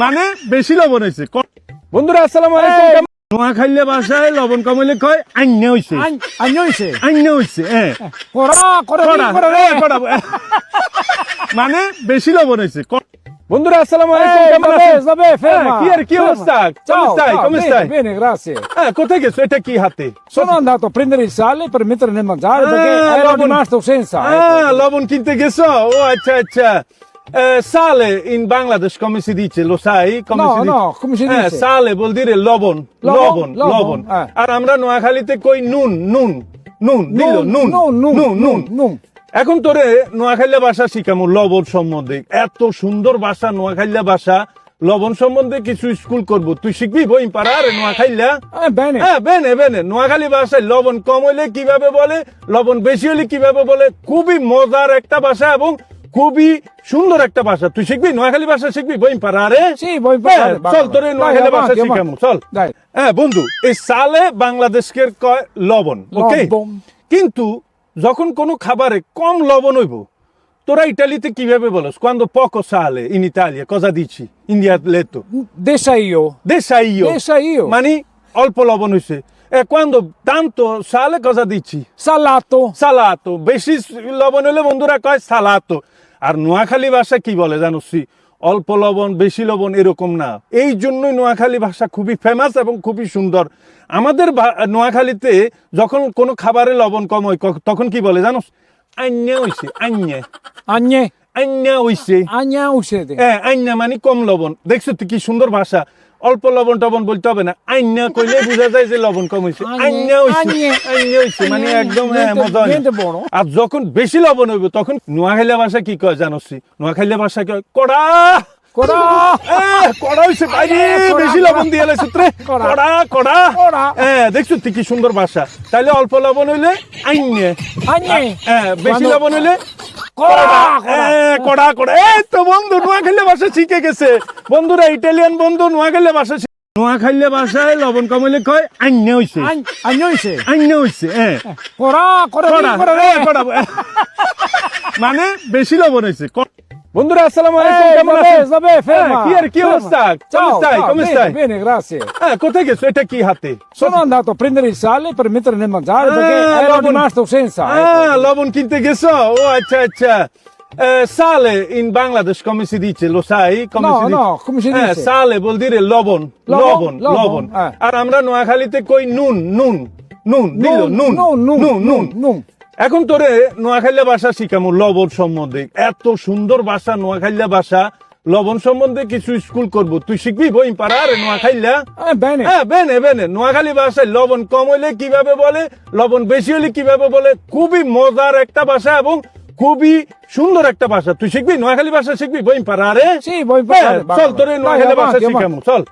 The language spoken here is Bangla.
মানে বেশি লবণ হয়েছে। বন্ধুরা আসসালাম আলাইকুম। নোয়া খাইলে বাসায় লবণ কমাইলে কয় আইনে হইছে। আন্য হইছে? আইনে হইছে। মানে বেশি লবণ হয়েছে। বন্ধুরা আসসালামু আলাইকুম কেমন আছেন? যাবে হ্যাঁ, কি আর কি অবস্থা come stai come stai Bene, grazie. হ্যাঁ কোথায় গেছো এটা কি হাতে Sono andato a prendere il sale per mettere nel mangiare perché Ah, ero lobon- rimasto senza. Ah, ecco. লবণ কিনতে গেছো ও আচ্ছা আচ্ছা Eh, sale in Bangladesh come si dice lo sai come No, si dice? no, come si Eh, dice? sale vuol dire লবণ লবণ, লবণ লবণ, লবণ হ্যাঁ। আর আমরা নোয়াখালীতে কই নুন নুন নুন দিল নুন নুন, নুন, নুন নুন নুন। এখন তোরে নোয়াখালীয়া ভাষা শিখামু লবণ সম্বন্ধে। এত সুন্দর ভাষা নোয়াখালীয়া ভাষা। লবণ সম্বন্ধে কিছু স্কুল করব। তুই শিখবি বই পারার নোয়াখালীয়া? Eh, হ্যাঁ বেনে বেনে। নোয়াখালী ভাষায় লবণ কম হইলে কীভাবে বলে লবণ বেশি হলে কীভাবে বলে? খুবই মজার একটা ভাষা এবং খুবই সুন্দর একটা ভাষা। তুই শিখবি? নোয়াখালী ভাষা শিখবি? বই পারা রে? Sì, vuoi imparare? হ্যাঁ, চল তোর নোয়াখালী ভাষা. শিখামু চল। হ্যাঁ বন্ধু এই সালে বাংলাদেশের কয়? লবণ ওকে? লবণ। কিন্তু যখন কোনো খাবারে কম লবণ হইব তোরা ইটালিতে কীভাবে বলস? কোন পক সালে ইন ইতালিয়া কজা দিচ্ছি ইন্ডিয়া লে তো দেশাইও। দেশাইও। দেশাইও। মানে অল্প লবণ হইছে। এ কোন তান্ত সালে কজা দিছি সালাতো। সালাতো। বেশি লবণ হলে বন্ধুরা কয় সালাতো। আর নোয়াখালী ভাষা কি বলে জানো অল্প লবণ, বেশি লবণ এরকম না। এই জন্যই নোয়াখালী ভাষা খুবই ফেমাস এবং খুবই সুন্দর। আমাদের নোয়াখালীতে যখন কোনো খাবারে লবণ কম হয় তখন কি বলে জানো আন্যে হয়েছে আন্যে। Agne. আন্যা হইছে Agna uscite. হ্যাঁ আইনা মানে কম লবণ দেখছ তো কি সুন্দর ভাষা অল্প লবণ টবণ বলতে হবে না আইনা কইলে বোঝা যায় যে লবণ কম আইনে, আইনা হইছে আইনে। আইনা হইছে মানে একদম হ্যাঁ, মজা হয়। আর যখন বেশি লবণ হইব তখন নোয়াখাইলা ভাষা কি কয় জানোসি নোয়াখাইলা ভাষা কয় কড়া কড়া। কড়া হইছে বাইরে কড়া, বেশি কড়া। লবণ দিয়ে সূত্রে কড়া। কড়া কড়া কড়া। হ্যাঁ দেখছ কি সুন্দর ভাষা তাহলে অল্প লবণ হইলে আইনে. হ্যাঁ বেশি Quando- লবণ হইলে কড়া, কড়া। এই তো বন্ধু নোয়াখালী ভাষা শিখে গেছে বন্ধুরা ইটালিয়ান বন্ধু নোয়াখালী ভাষা নোয়া খাইলে বাসায় লবণ কমাইলে কয় আন্য হইছে আন্য হইছে। আন্য হইছে হ্যাঁ কড়া, কড়া কড়া। লবণ কিনতে গেছো? ও আচ্ছা আচ্ছা। সালে ইন বাংলাদেশ কমিশন দিয়েছে লোসাই কমিশন সালে বলদি রে লবণ লবণ লবণ আর আমরা নোয়াখালীতে কই নুন নুন নুন নুন নুন। নুন নুন। এখন তোরে নোয়াখালীয়া ভাষা শিখামু লবণ সম্বন্ধে। এত সুন্দর ভাষা নোয়াখালীয়া ভাষা। লবণ সম্বন্ধে কিছু স্কুল করব। তুই শিখবি বই? পারার নোয়াখালীয়া? Eh, হ্যাঁ বেনে বেনে। নোয়াখালী ভাষায় লবণ কম হইলে কীভাবে বলে? লবণ বেশি হলে কীভাবে বলে? খুবই মজার একটা ভাষা এবং খুবই সুন্দর একটা ভাষা। তুই শিখবি? নোয়াখালী ভাষা শিখবি? বই? পারা রে? Sì, vuoi হ্যাঁ? চল তোর নোয়াখালী ভাষা avanti, শিখামু। চল.